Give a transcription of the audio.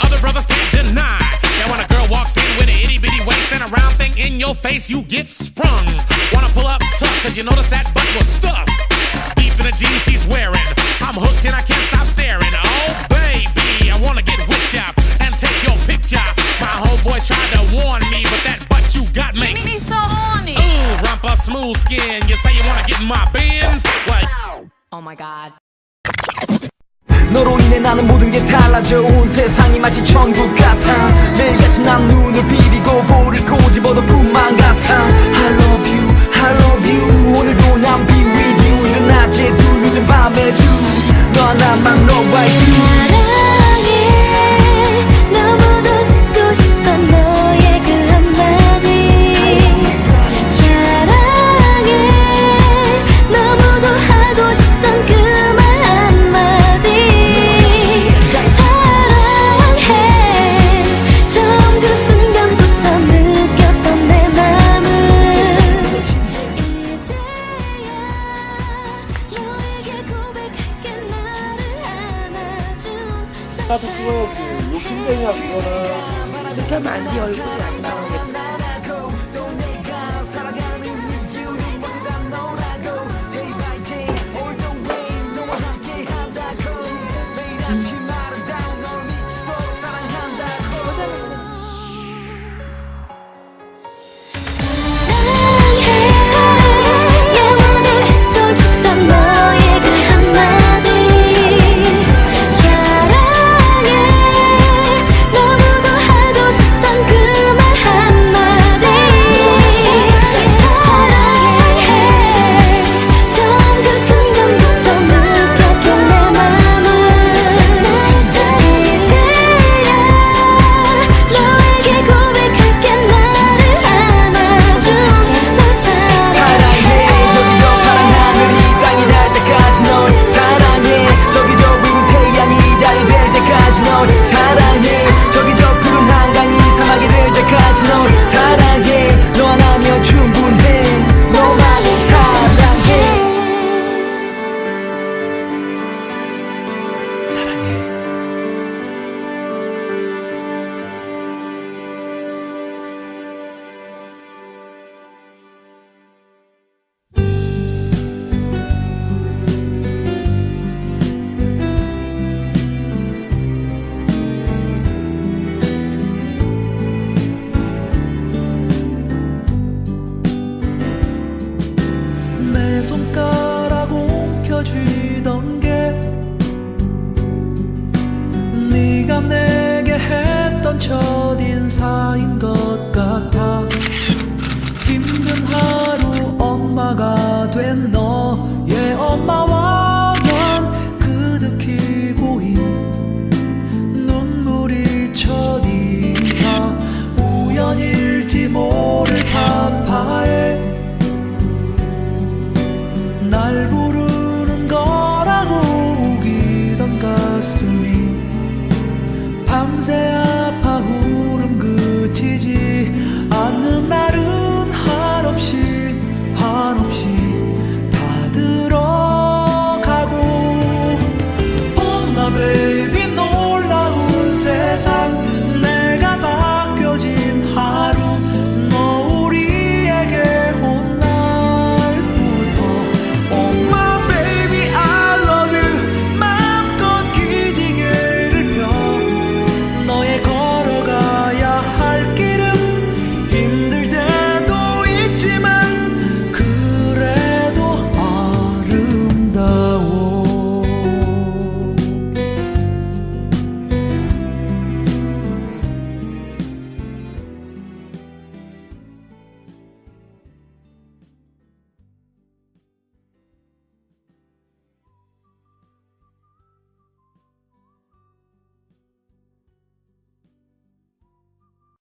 other brothers can't deny. That when a girl walks in with an itty bitty waist and a round thing in your face, you get sprung. Wanna pull up tough, cause you notice that butt was stuffed. Deep in the jeans she's wearing. I'm hooked and I can't stop staring. Oh, baby, I wanna get with ya and take your picture. My homeboys tried to warn me, but that butt you got makes. Me so horny. Ooh, rumpa smooth skin. You say you wanna get in my bins? What? Oh my god. 너로 인해 나는 모든 게 달라져 온 세상이 마치 천국 같아 나도 찍어야지. 욕심쟁이야 그거는. 이렇게 하면 안돼. 얼굴이 안 나오겠다 내 손가락 움켜쥐던 게 네가 내게 했던 첫